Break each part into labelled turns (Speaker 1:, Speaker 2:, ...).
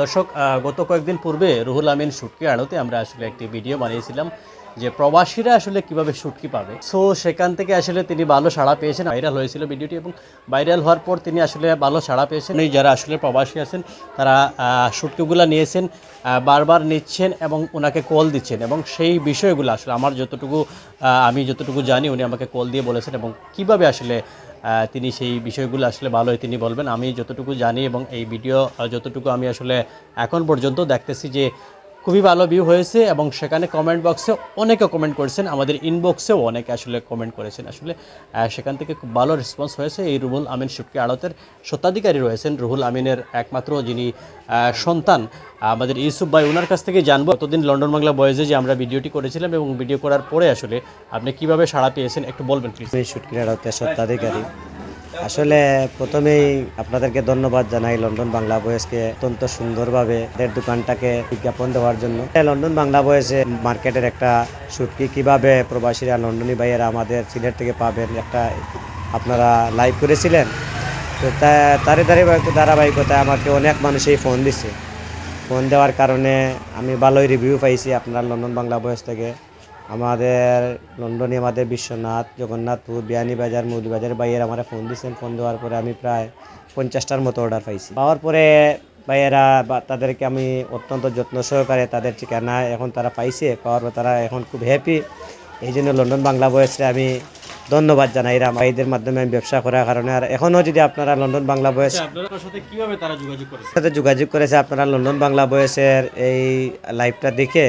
Speaker 1: দর্শক গত কয়েকদিন পূর্বে রুহুল আমিন শুটকি আড়তে আমরা আসলে একটি ভিডিও বানিয়েছিলাম। যে প্রবাসীরা আসলে কীভাবে শুটকি পাবে। সো সেখান থেকে আসলে তিনি ভালো সাড়া পেয়েছেন। ভাইরাল হয়েছিল ভিডিওটি এবং ভাইরাল হওয়ার পর তিনি আসলে ভালো সাড়া পেয়েছেন। এই যারা আসলে প্রবাসী আছেন, তারা শুটকিগুলো নিয়েছেন বারবার নিচ্ছেন এবং ওনাকে কল দিচ্ছেন এবং সেই বিষয়গুলো আসলে আমার যতটুকু আমি যতটুকু জানি উনি আমাকে কল দিয়ে বলেছেন এবং কীভাবে আসলে তিনি সেই বিষয়গুলো আসলে ভালোই তিনি বলবেন, আমি যতটুকু জানি এবং এই ভিডিও যতটুকু আমি আসলে এখন পর্যন্ত দেখতেছি যে খুবই ভালো ভিউ হয়েছে এবং সেখানে কমেন্ট বক্সে অনেকে কমেন্ট করেছেন, আমাদের ইনবক্সেও অনেকে আসলে কমেন্ট করেছেন। আসলে সেখান থেকে খুব ভালো রেসপন্স হয়েছে এই রুহুল আমিন শুটকি আড়তের স্বত্বাধিকারী রয়েছেন। রুহুল আমিনের একমাত্র যিনি সন্তান, আমাদের ইউসুফ ভাই ওনার কাছ থেকে জানব কতদিন লন্ডন বাংলা বয়েজে যে আমরা ভিডিওটি করেছিলাম এবং ভিডিও করার পরে আসলে আপনি কীভাবে সাড়া পেয়েছেন একটু বলবেন প্লিজ
Speaker 2: আমি শুটকির আড়তে সত্ত্বাধিকারী আসলে প্রথমেই আপনাদেরকে ধন্যবাদ জানাই লন্ডন বাংলা বয়েসকে অত্যন্ত সুন্দরভাবে এর দোকানটাকে বিজ্ঞাপন দেওয়ার জন্য। লন্ডন বাংলা বয়েসে মার্কেটের একটা শুটকি কীভাবে প্রবাসীরা, লন্ডনী ভাইয়েরা আমাদের সিলেট থেকে পাবেন একটা আপনারা লাইভ করেছিলেন। তো তারই ধারাবাহিক- ধারাবাহিকতায় আমাকে অনেক মানুষই ফোন দিছে। ফোন দেওয়ার কারণে আমি ভালোই রিভিউ পাইছি আপনার লন্ডন বাংলা বয়স থেকে। আমাদের লন্ডনে আমাদের বিশ্বনাথ জগন্নাথপুর বিয়ানীবাজার মৌলবাজার বাইয়ের আমার ফোন দিয়েছেন ফোন দেওয়ার পরে আমি প্রায় পঞ্চাশটার মতো অর্ডার পাইছি। পাওয়ার পরে ভাইয়েরা বা তাদেরকে আমি অত্যন্ত যত্ন সহকারে তাদের ঠিকানা এখন তারা পাইছে। পাওয়ার পর তারা এখন খুব হ্যাপি এই জন্য লন্ডন বাংলা বয়সে আমি ধন্যবাদ জানাই। এরা ভাইদের মাধ্যমে আমি ব্যবসা করার কারণে। আর এখনও যদি আপনারা লন্ডন বাংলা বয়স
Speaker 1: যোগাযোগ করেছে?
Speaker 2: সাথে যোগাযোগ করেছে আপনারা লন্ডন বাংলা বয়সের এই লাইভটা দেখে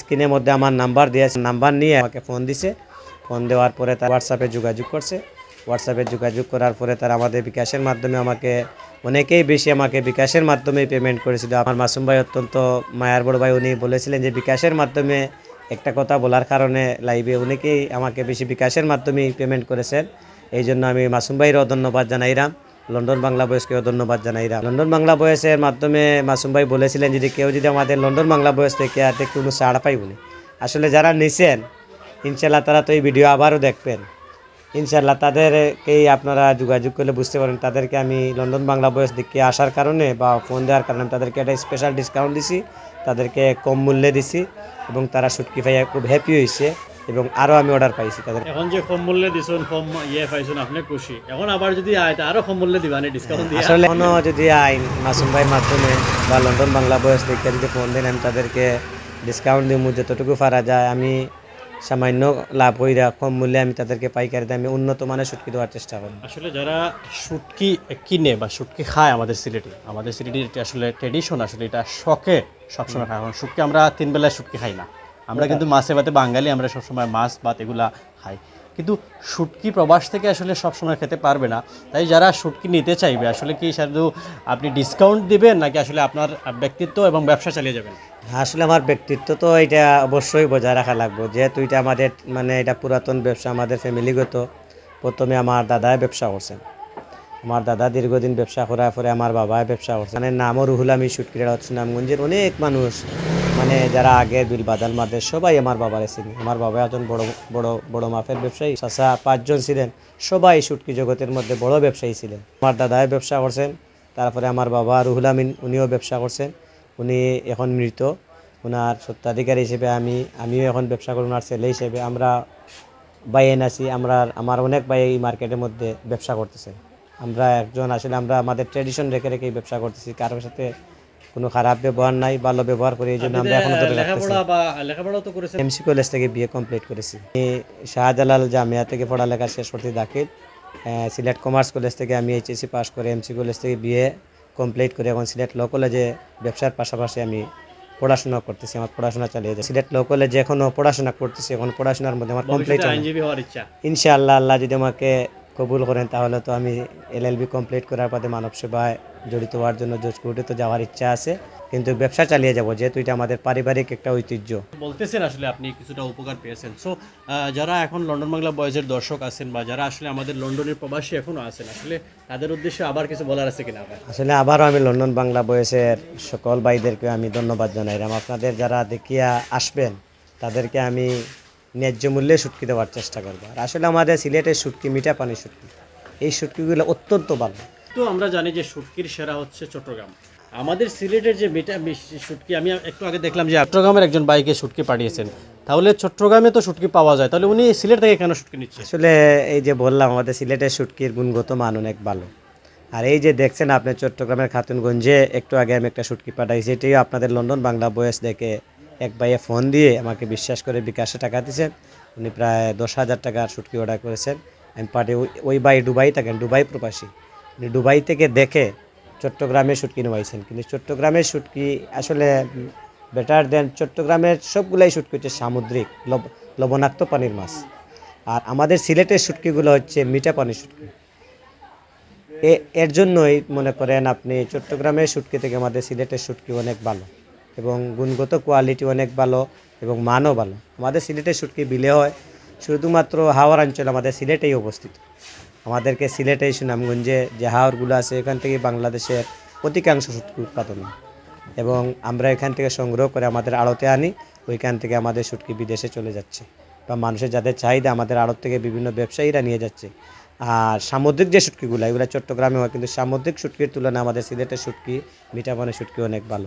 Speaker 2: স্ক্রিনের মধ্যে আমার নাম্বার দিয়েছে নাম্বার নিয়ে আমাকে ফোন দিছে। ফোন দেওয়ার পরে তার হোয়াটসঅ্যাপে যোগাযোগ করছে। হোয়াটসঅ্যাপে যোগাযোগ করার পরে তারা আমাদের বিকাশের মাধ্যমে আমাকে, অনেকেই বেশি আমাকে বিকাশের মাধ্যমে পেমেন্ট করেছিল। আমার মাসুম ভাই অত্যন্ত মায়ার বড় ভাই, উনি বলেছিলেন যে বিকাশের মাধ্যমে একটা কথা বলার কারণে লাইভে অনেকেই আমাকে বেশি বিকাশের মাধ্যমেই পেমেন্ট করেছেন। এই জন্য আমি মাসুম ভাইয়েরও ধন্যবাদ জানাইলাম। লন্ডন বাংলা বয়সকেও ধন্যবাদ জানাইলাম লন্ডন বাংলা বয়সের মাধ্যমে মাসুম ভাই বলেছিলেন যদি কেউ যদি আমাদের লন্ডন বাংলা বয়স থেকে আর কোনো ছাড় পাই বলে আসলে যারা নিছেন ইনশাল্লাহ তারা তো এই ভিডিও আবারও দেখবেন। ইনশাল্লাহ তাদেরকেই আপনারা যোগাযোগ করলে বুঝতে পারেন তাদেরকে আমি লন্ডন বাংলা বয়স দিকে আসার কারণে বা ফোন দেওয়ার কারণে তাদেরকে একটা স্পেশাল ডিসকাউন্ট দিছি, তাদেরকে কম মূল্যে দিছি এবং তারা সুটকি ভাইয়া খুব হ্যাপি হয়েছে এবং আরও আমি অর্ডার পাইছি তাদের।
Speaker 1: এখন যে কম মূল্যে দিছেন কম ইয়ে পাইছেন আপনি খুশি। এখন আবার যদি আয় তা আরও কম মূল্যে দিবানে ডিসকাউন্ট দিয়ে।
Speaker 2: আসলে কোনো যদি আইন মাসুম ভাইয়ের মাধ্যমে বা লন্ডন বাংলা বয়স থেকে যদি ফোন দেন আমি তাদেরকে ডিসকাউন্ট দিব যতটুকু পারা যায়। আমি সামান্য লাভ হইরা কম মূল্যে আমি তাদেরকে পাইকারি দামে উন্নত মানের সুটকি দেওয়ার চেষ্টা করব।
Speaker 1: আসলে যারা শুটকি কিনে বা শুটকি খায় আমাদের সিলেটে আমাদের সিলেটের এটা আসলে ট্রেডিশন আসলে এটা শখে সবসময় খায়। কারণ শুটকি আমরা তিন বেলায় শুটকি খাই না। আমরা কিন্তু মাছে ভাতে বাঙালি, আমরা সবসময় মাছ ভাত এগুলা খাই। কিন্তু শুটকি প্রবাস থেকে আসলে সবসময় খেতে পারবে না। তাই যারা শুটকি নিতে চাইবে, আসলে কি শুধু আপনি ডিসকাউন্ট দিবেন, নাকি আসলে আপনার ব্যক্তিত্ব এবং ব্যবসা চালিয়ে যাবেন?
Speaker 2: আসলে আমার ব্যক্তিত্ব তো এটা অবশ্যই বজায় রাখা লাগবে। যেহেতু এটা আমাদের মানে এটা পুরাতন ব্যবসা, আমাদের ফ্যামিলিগত প্রথমে আমার দাদায় ব্যবসা করছেন। আমার দাদা দীর্ঘদিন ব্যবসা করার পরে আমার বাবাই ব্যবসা করছে। মানে নামও রুহুল আমি সুটকিরা সুনামগঞ্জের অনেক মানুষ। মানে যারা আগে বিল বাদাল মাদের সবাই আমার বাবার চিনি। আমার বাবা একজন বড় বড় বড় মাপের ব্যবসায়ী। চাচা পাঁচজন ছিলেন। সবাই সুটকি জগতের মধ্যে বড় ব্যবসায়ী ছিলেন। আমার দাদাই ব্যবসা করছেন। তারপরে আমার বাবা রুহুল আমিন, উনিও ব্যবসা করছেন। উনি এখন মৃত। ওনার সত্ত্বাধিকারী হিসেবে আমি, আমিও এখন ব্যবসা করি ওনার ছেলে হিসেবে আমরা বাইন আছি আমরা, আমার অনেক ভাই এই মার্কেটের মধ্যে ব্যবসা করতেছে। আমরা একজন আসলে আমরা আমাদের ট্রেডিশন রেখে রেখেই ব্যবসা করতেছি। কারোর সাথে কোনো খারাপ ব্যবহার নাই ভালো ব্যবহার করি এই জন্য আমরা এখনও ধরে রাখতেছি। এমসি কলেজ থেকে বিএ কমপ্লিট করেছি। আমি শাহজালাল জামিয়া থেকে পড়ালেখা শেষ করতে দাখিল। সিলেট কমার্স কলেজ থেকে আমি এইচএসসি পাস করে এমসি কলেজ থেকে বিএ কমপ্লিট করে এখন সিলেট ল কলেজে ব্যবসার পাশাপাশি আমি পড়াশোনা করতেছি আমার পড়াশোনা চালিয়ে যাচ্ছে। সিলেট ল কলেজে এখনও পড়াশোনা করতেছি এখন পড়াশোনার মধ্যে আমার কমপ্লিট
Speaker 1: ভবিষ্যতে হওয়ার ইচ্ছা।
Speaker 2: ইনশাআল্লাহ আল্লাহ যদি আমাকে কবুল করেন তাহলে তো আমি এলএলবি কমপ্লিট করার পরে মানব সেবায় জড়িত হওয়ার জন্য জজ কোর্টে তো যাওয়ার ইচ্ছা আছে। কিন্তু ব্যবসা চালিয়ে যাব যেহেতু এটা আমাদের পারিবারিক একটা ঐতিহ্য।
Speaker 1: বলতেছেন আসলে আপনি কিছুটা উপকার পেয়েছেন। সো যারা এখন লন্ডন বাংলা বয়েজের দর্শক আছেন বা যারা আসলে আমাদের লন্ডনের প্রবাসী এখনও আছেন আসলে তাদের উদ্দেশ্যে আবার কিছু বলার আছে কিনা?
Speaker 2: আসলে আবারও আমি লন্ডন বাংলা বয়সের সকল ভাইদেরকে আমি ধন্যবাদ জানাইলাম আপনাদের যারা দেখিয়া আসবেন তাদেরকে আমি ন্যায্য মূল্যে শুটকি দেওয়ার চেষ্টা করব। আর আসলে আমাদের সিলেটের শুটকি মিঠা পানি শুটকি এই শুটকিগুলো অত্যন্ত ভালো।
Speaker 1: তো আমরা জানি যে শুটকির সেরা হচ্ছে চট্টগ্রাম। আমাদের সিলেটের যে মেটা মিশ- শুটকি আমি একটু আগে দেখলাম যে চট্টগ্রামের একজন বাইকে শুটকি পাঠিয়েছেন। তাহলে চট্টগ্রামে তো শুটকি পাওয়া যায়। তাহলে উনি সিলেট থেকে কেন শুটকি নিচ্ছে?
Speaker 2: আসলে এই যে বললাম আমাদের সিলেটের শুটকির গুণগত মান অনেক ভালো। আর এই যে দেখছেন আপনি চট্টগ্রামের খাতুনগঞ্জে একটু আগে আমি একটা শুটকি পাঠাইছি এটিও আপনাদের লন্ডন বাংলা বয়স দেখে এক ভাইয়ে ফোন দিয়ে আমাকে বিশ্বাস করে বিকাশে টাকা দিয়েছেন। উনি প্রায় দশ হাজার টাকার শুটকি অর্ডার করেছেন। আমি পাঠিয়ে ওই- ভাই দুবাই থাকেন দুবাই প্রবাসী। উনি দুবাই থেকে দেখে চট্টগ্রামে শুটকি নেওয়াইছেন। কিন্তু চট্টগ্রামের শুটকি আসলে বেটার দেন চট্টগ্রামের সবগুলাই শুটকি হচ্ছে সামুদ্রিক, লব- লবণাক্ত পানির মাছ। আর আমাদের সিলেটের শুটকিগুলো হচ্ছে মিঠা পানির শুটকি। এ- এর জন্যই মনে করেন আপনি চট্টগ্রামের শুটকি থেকে আমাদের সিলেটের শুটকি অনেক ভালো। এবং গুণগত কোয়ালিটি অনেক ভালো এবং মানও ভালো। আমাদের সিলেটের শুটকি বিলে হয়। শুধুমাত্র হাওড় অঞ্চল আমাদের সিলেটেই অবস্থিত। আমাদেরকে সিলেটে সুনামগঞ্জে যে হাওরগুলো আছে, এখান থেকে বাংলাদেশের অধিকাংশ শুটকি উৎপাদন হয়। এবং আমরা এখান থেকে সংগ্রহ করে আমাদের আড়তে আনি, ওইখান থেকে আমাদের শুটকি বিদেশে চলে যাচ্ছে। বা মানুষের যাদের চাহিদা আমাদের আড়ত থেকে বিভিন্ন ব্যবসায়ীরা নিয়ে যাচ্ছে। আর সামুদ্রিক যে শুটকিগুলো এগুলো চট্টগ্রামে হয়, কিন্তু সামুদ্রিক শুটকির তুলনায় আমাদের সিলেটের শুটকি মিঠাপানের শুটকি অনেক ভালো।